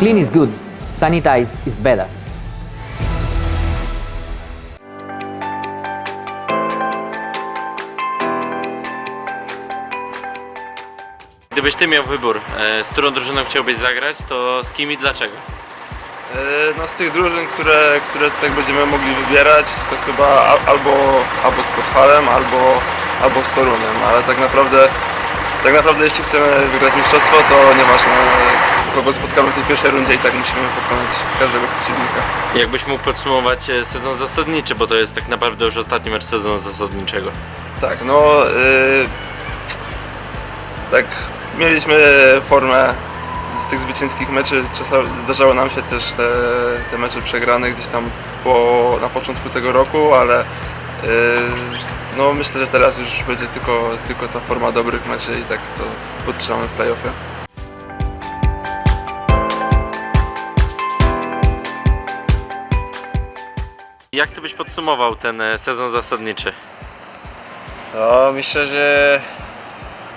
Clean is good, sanitized is better. Gdybyś ty miał wybór, e, z którą drużyną chciałbyś zagrać, to z kim i dlaczego? E, No z tych drużyn, które, które tutaj będziemy mogli wybierać, to chyba a- albo, albo z Podhalem, albo, albo z Toruniem, ale tak naprawdę, tak naprawdę jeśli chcemy wygrać mistrzostwo, to nieważne kogo spotkamy w tej pierwszej rundzie i tak musimy pokonać każdego przeciwnika. Jakbyś mógł podsumować e, sezon zasadniczy, bo to jest tak naprawdę już ostatni mecz sezonu zasadniczego. Tak, no y, tak mieliśmy formę z tych zwycięskich meczy, czasami zdarzały nam się też te, te mecze przegrane gdzieś tam po, na początku tego roku, ale y, no myślę, że teraz już będzie tylko, tylko ta forma dobrych meczy i tak to podtrzymamy w playoffie. Jak ty byś podsumował ten e, sezon zasadniczy? No, myślę, że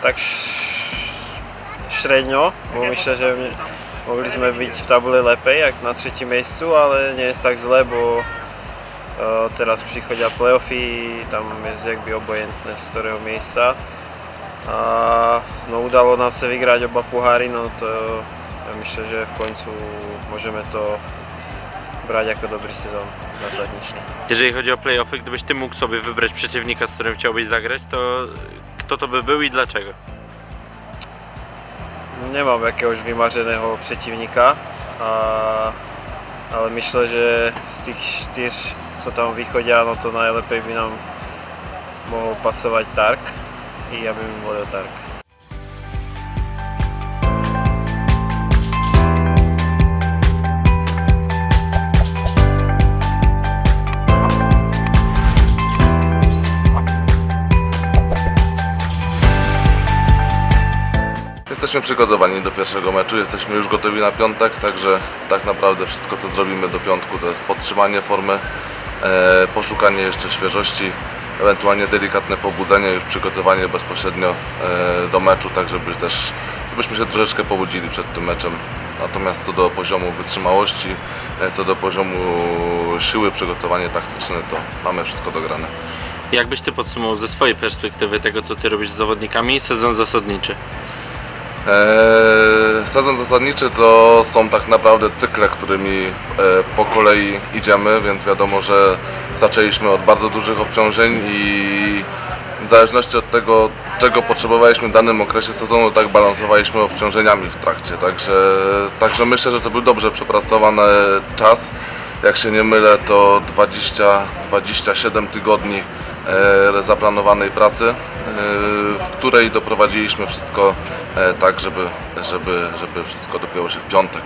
tak średnio, bo myślę, że mogliśmy być w tabeli lepiej jak na trzecim miejscu, ale nie jest tak źle, bo e, teraz przychodzą playoffy i tam jest jakby obojętne z którego miejsca. A no udało nam się wygrać oba puchary, no to ja myślę, że w końcu możemy to brać jako dobry sezon zasadniczy. Jeżeli chodzi o playoffy, gdybyś ty mógł sobie wybrać przeciwnika, z którym chciałbyś zagrać, to kto to by był i dlaczego? Nie mam jakiegoś wymarzonego przeciwnika, a, ale myślę, że z tych też co tam wychodzia, no to najlepiej by nam mógł pasować Tark i ja bym wolał Tark. Jesteśmy przygotowani do pierwszego meczu, jesteśmy już gotowi na piątek, także tak naprawdę wszystko co zrobimy do piątku to jest podtrzymanie formy, e, poszukanie jeszcze świeżości, ewentualnie delikatne pobudzenie, już przygotowanie bezpośrednio e, do meczu, tak żeby też żebyśmy się troszeczkę pobudzili przed tym meczem. Natomiast co do poziomu wytrzymałości, e, co do poziomu siły, przygotowanie taktyczne, to mamy wszystko dograne. Jak byś ty podsumował ze swojej perspektywy tego, co ty robisz z zawodnikami, sezon zasadniczy? Eee, Sezon zasadniczy to są tak naprawdę cykle, którymi e, po kolei idziemy, więc wiadomo, że zaczęliśmy od bardzo dużych obciążeń i w zależności od tego, czego potrzebowaliśmy w danym okresie sezonu, tak balansowaliśmy obciążeniami w trakcie. Także, także myślę, że to był dobrze przepracowany czas. Jak się nie mylę, to 20-27 tygodni e, zaplanowanej pracy, e, w której doprowadziliśmy wszystko e, tak, żeby, żeby, żeby wszystko dopięło się w piątek.